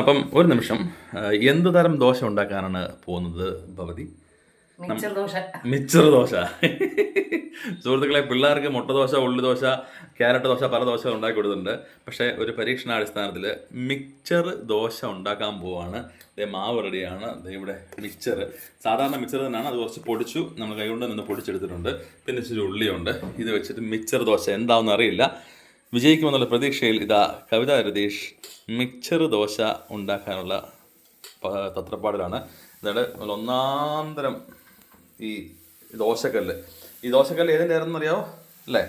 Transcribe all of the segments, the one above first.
അപ്പം ഒരു നിമിഷം എന്ത് തരം ദോശ ഉണ്ടാക്കാനാണ് പോകുന്നത് ഭവതി? മിച്ചർ ദോശ. സുഹൃത്തുക്കളെ പിള്ളേർക്ക് മുട്ട ദോശ ഉള്ളി ദോശ ക്യാരറ്റ് ദോശ പല ദോശ ഉണ്ടാക്കി കൊടുത്തിട്ടുണ്ട്. പക്ഷേ ഒരു പരീക്ഷണാടിസ്ഥാനത്തിൽ മിക്സർ ദോശ ഉണ്ടാക്കാൻ പോവാണ്. മാവ് റെഡിയാണ്. ഇവിടെ മിക്സർ സാധാരണ മിക്സർ തന്നെയാണ്. അത് കുറച്ച് പൊടിച്ചു നമ്മൾ കൈകൊണ്ട് നിന്ന് പൊടിച്ചെടുത്തിട്ടുണ്ട്. പിന്നെ ഇച്ചിരി ഉള്ളിയുണ്ട്. ഇത് വെച്ചിട്ട് മിക്സർ ദോശ എന്താണെന്ന് അറിയില്ല. വിജയിക്കുമെന്നുള്ള പ്രതീക്ഷയിൽ ഇതാ കവിത രതീഷ് മിക്സർ ദോശ ഉണ്ടാക്കാനുള്ള തത്രപ്പാടിലാണ്. എന്നിട്ട് ഒന്നാന്തരം ഒന്നാം തരം ഈ ദോശക്കല്ല്. ഈ ദോശക്കല്ല് ഏതിന്റെ ആയിരുന്നു അറിയാവോ? അല്ലേ?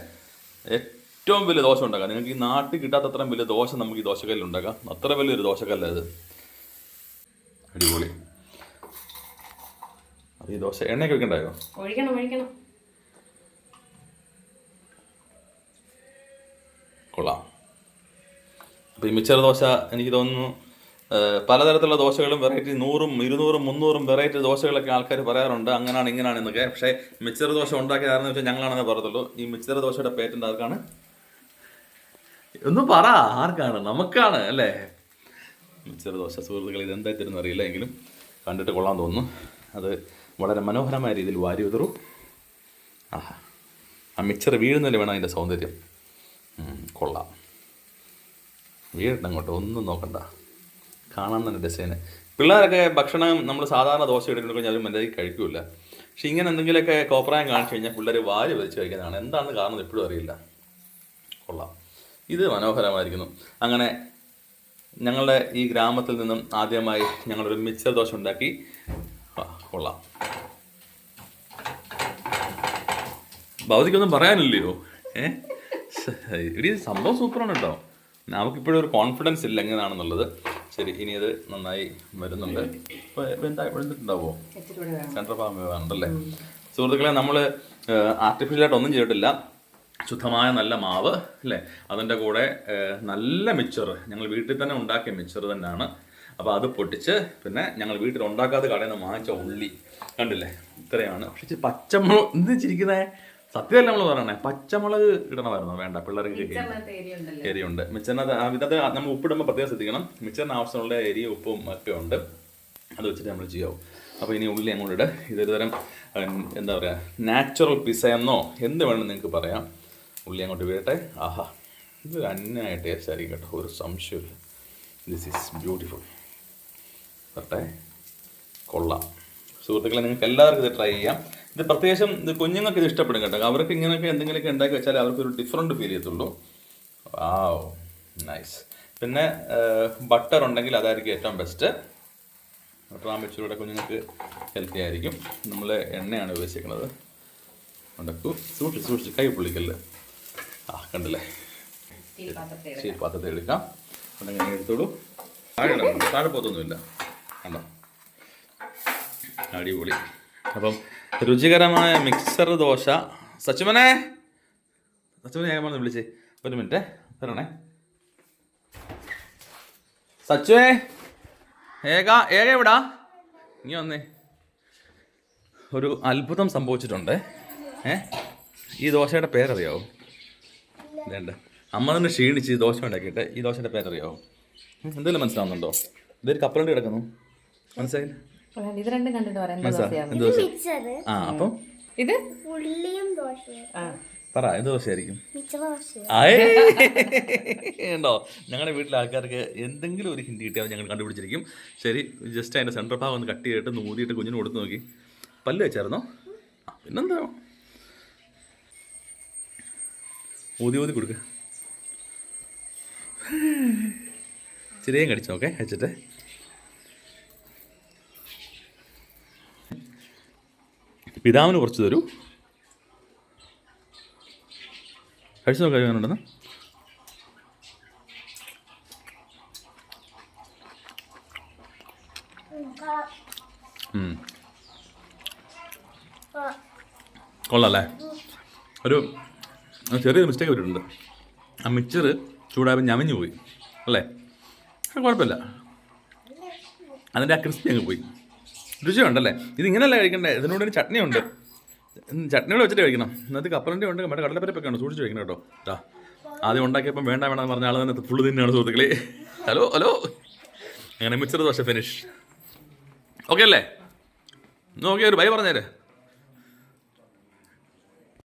ഏറ്റവും വലിയ ദോശ ഉണ്ടാക്കാം. നിങ്ങൾക്ക് ഈ നാട്ടിൽ കിട്ടാത്തത്രയും വലിയ ദോശ നമുക്ക് ഈ ദോശക്കല്ലിൽ ഉണ്ടാക്കാം. അത്ര വലിയൊരു ദോശക്കല്ല ഇത് അടിപൊളി. ഈ ദോശ എണ്ണയൊക്കെ വെക്കണ്ടായോ ഒഴിക്കണം ഒഴിക്കണം. കൊള്ളാം. അപ്പോൾ ഈ മിച്ചർ ദോശ എനിക്ക് തോന്നുന്നു പലതരത്തിലുള്ള ദോശകളും വെറൈറ്റി നൂറും ഇരുന്നൂറും മുന്നൂറും വെറൈറ്റി ദോശകളൊക്കെ ആൾക്കാർ പറയാറുണ്ട്. അങ്ങനെയാണ് ഇങ്ങനെയാണ് എന്നൊക്കെ. പക്ഷേ മിച്ചർ ദോശ ഉണ്ടാക്കിയതാണെന്ന് വെച്ചാൽ ഞങ്ങളാണെന്ന് പറയത്തുള്ളൂ. ഈ മിച്ചർ ദോശയുടെ പേറ്റന്റ് ആർക്കാണ്? ഒന്നും പറ ആർക്കാണ്? നമുക്കാണ് അല്ലേ? മിച്ചർ ദോശ സുഹൃത്തുക്കൾ ഇതെന്തായിത്തരുന്ന് അറിയില്ല എങ്കിലും കണ്ടിട്ട് കൊള്ളാൻ തോന്നുന്നു. അത് വളരെ മനോഹരമായ രീതിയിൽ വാരി ഉതറും. ആഹാ. ആ മിച്ചർ വീഴുന്നതിൽ വേണം അതിന്റെ സൗന്ദര്യം. കൊള്ളാം. വീഴട്ടെ അങ്ങോട്ട് ഒന്നും നോക്കണ്ട. കാണാൻ തന്നെ ഡിസൈന് പിള്ളേരൊക്കെ ഭക്ഷണം നമ്മൾ സാധാരണ ദോശ ഇടുന്ന കഴിഞ്ഞാൽ അവർ മര്യാദയ്ക്ക് കഴിക്കൂല. പക്ഷെ ഇങ്ങനെ എന്തെങ്കിലുമൊക്കെ കോപ്രായം കാണിച്ചു കഴിഞ്ഞാൽ പിള്ളേർ വാരി വലിച്ചു കഴിക്കുന്നതാണ്. എന്താണെന്ന് കാരണം എപ്പോഴും അറിയില്ല. കൊള്ളാം. ഇത് മനോഹരമായിരിക്കുന്നു. അങ്ങനെ ഞങ്ങളുടെ ഈ ഗ്രാമത്തിൽ നിന്നും ആദ്യമായി ഞങ്ങളൊരു മിച്ചർ ദോശ ഉണ്ടാക്കി. കൊള്ളാം. ഭൗതിക്കൊന്നും പറയാനില്ലയോ? ഏ? ഇത് സംഭവം സൂപ്പറാണ് കേട്ടോ നമുക്കിപ്പോഴും ഒരു കോൺഫിഡൻസ് ഇല്ല എങ്ങനെയാണെന്നുള്ളത് ശരി ഇനി അത് നന്നായി വരുന്നുണ്ട്. ഇപ്പോൾ എന്താ വെന്തിട്ടുണ്ടാവോ ഇച്ചിരി കൂടെ വേണം സെൻട്രൽ ഫാം ഉണ്ടല്ലേ സുഹൃത്തുക്കളെ നമ്മൾ ആർട്ടിഫിഷ്യലായിട്ട് ഒന്നും ചെയ്തിട്ടില്ല. ശുദ്ധമായ നല്ല മാവ് അല്ലേ? അതിന്റെ കൂടെ നല്ല മിച്ചർ ഞങ്ങൾ വീട്ടിൽ തന്നെ ഉണ്ടാക്കിയ മിച്ചർ തന്നെയാണ്. അപ്പോൾ അത് പൊട്ടിച്ച് പിന്നെ ഞങ്ങൾ വീട്ടിൽ ഉണ്ടാക്കാതെ കടയിൽ നിന്ന് വാങ്ങിച്ച ഉള്ളി. കണ്ടില്ലേ? ഇത്രയാണ്. പക്ഷേ പച്ചമുളക് എന്ത് ചിരിക്കുന്നേ സത്യമല്ല നമ്മൾ പറയണേ പച്ചമുളക് ഇടണമായിരുന്നു വേണ്ട പിള്ളേർക്ക് എരിയുണ്ട്. മിച്ചറിനകത്ത് ഇതിനകത്ത് നമ്മൾ ഉപ്പിടുമ്പോൾ പ്രത്യേകം ശ്രദ്ധിക്കണം. മിച്ചറിന് ആവശ്യമുള്ള എരി ഉപ്പും ഒക്കെ ഉണ്ട്. അത് വെച്ചിട്ട് നമ്മൾ ചെയ്യാവും. അപ്പോൾ ഇനി ഉള്ളി അങ്ങോട്ട് ഇട. ഇതൊരു തരം എന്താ പറയുക നാച്ചുറൽ പിസ എന്നോ എന്ത് വേണമെന്ന് നിങ്ങൾക്ക് പറയാം. ഉള്ളി അങ്ങോട്ട് വീഴട്ടെ ആഹാ ഇത് അന്യായ ടേസ്റ്റ് ആയിരിക്കും കേട്ടോ. ഒരു സംശയമില്ല ദിസ് ഈസ് ബ്യൂട്ടിഫുൾ വരട്ടെ. കൊള്ളാം. സുഹൃത്തുക്കളെ നിങ്ങൾക്ക് എല്ലാവർക്കും ഇത് ട്രൈ ചെയ്യാം. ഇത് പ്രത്യേകിച്ചും ഇത് കുഞ്ഞുങ്ങൾക്ക് ഇത് ഇഷ്ടപ്പെടും കേട്ടോ. അവർക്ക് ഇങ്ങനെയൊക്കെ എന്തെങ്കിലുമൊക്കെ ഉണ്ടാക്കി വെച്ചാൽ അവർക്ക് ഒരു ഡിഫറെന്റ് ഫീൽ ചെയ്യത്തുള്ളൂ. ആ നൈസ് പിന്നെ ബട്ടർ ഉണ്ടെങ്കിൽ അതായിരിക്കും ഏറ്റവും ബെസ്റ്റ് ഇച്ചിരൂടെ കുഞ്ഞുങ്ങൾക്ക് ഹെൽത്തി ആയിരിക്കും. നമ്മൾ എണ്ണയാണ് ഉപയോഗിച്ചിരിക്കുന്നത്. ഉണ്ടക്കു സൂക്ഷിച്ച് സൂക്ഷിച്ച്. കൈ പുള്ളിക്കല്ല്. ആ കണ്ടില്ലേ? ശരി പാത്രത്തിൽ എടുക്കാം. ഉണ്ടെങ്കിൽ എടുത്തോളൂ. താഴെ താഴെ പോത്തൊന്നുമില്ല. കണ്ടോ? അടിപൊളി. അപ്പം രുചികരമായ മിക്സർ ദോശ. സച്ചുമനെ? സച്ചുമനെ ഞാൻ പറഞ്ഞു വിളിച്ചേ. ഒരു മിനിറ്റ്. തരണേ സച്ചുവേ ഏക ഏക എവിടാ? നീ വന്നേ. ഒരു അത്ഭുതം സംഭവിച്ചിട്ടുണ്ട്. ഏ? ഈ ദോശയുടെ പേരറിയാവോ വേണ്ട. അമ്മ തന്നെ ക്ഷീണിച്ച് ഈ ദോശ ഉണ്ടാക്കിയിട്ട് ഈ ദോശയുടെ പേരറിയാവോ എന്തെങ്കിലും മനസ്സിലാവുന്നുണ്ടോ? ഇതൊരു കപ്പലണ്ടി കിടക്കുന്നു. മനസ്സിലായില്ല? ഇത് രണ്ടും കണ്ടിട്ട് പറയാം ആ അപ്പം? ഇത്? ഉള്ളിയും ദോശയും. ആ. പറ എന്ത് ദോശയായിരിക്കും. ഉണ്ടോ ഞങ്ങളുടെ വീട്ടിലെ ആൾക്കാർക്ക് എന്തെങ്കിലും ഒരു ഹിന്ദി കിട്ടിയാൽ ഞങ്ങൾ കണ്ടുപിടിച്ചിരിക്കും. ശരി ജസ്റ്റ് അതിന്റെ സെൻട്രൽ ഭാഗം ഒന്ന് കട്ട് ചെയ്തിട്ട് നൂതിയിട്ട് കുഞ്ഞിന് കൊടുത്ത് നോക്കി. പല്ല് വെച്ചായിരുന്നോ? പിന്നെന്താ? ഊതി ഊതി കൊടുക്ക. ചെറിയ കടിച്ചോക്കെ വെച്ചിട്ട്. പിതാവിന് കുറച്ച് തരൂ കഴിച്ചു നോക്കാൻ ഉണ്ടെന്ന്. കൊള്ളാല്ലേ? ഒരു ചെറിയൊരു മിസ്റ്റേക്ക് വരുന്നുണ്ട് ആ മിക്സർ ചൂടായപ്പോൾ ഞമഞ്ഞു പോയി. അല്ലേ? കുഴപ്പമില്ല. അതിന്റെ ആ ക്രിസ്പി അങ്ങ് പോയി. രുചിയുണ്ടല്ലേ? ഇത് ഇങ്ങനെയല്ല കഴിക്കണ്ടേ? ഇതിനോട് ഒരു ചട്നി ഉണ്ട് ചട്നികൾ വെച്ചിട്ട് കഴിക്കണം. എന്നിട്ട് കപ്പലിന്റെ ഉണ്ട്. മറ്റേ കടലപ്പരപ്പൊക്കെ ഉണ്ട്. സൂക്ഷിച്ച് കഴിക്കണം കേട്ടോ. ആ ആദ്യം ഉണ്ടാക്കിയപ്പം വേണ്ട എന്ന് പറഞ്ഞ ആൾ തന്നെ ഫുള്ള് തന്നെയാണ് സുഹൃത്തുക്കളെ. Hello hello. അങ്ങനെ മിച്ചർ ദോശ ഫിനിഷ് ഓക്കെ അല്ലേ? നോക്കിയൊരു ബൈ പറഞ്ഞേര്.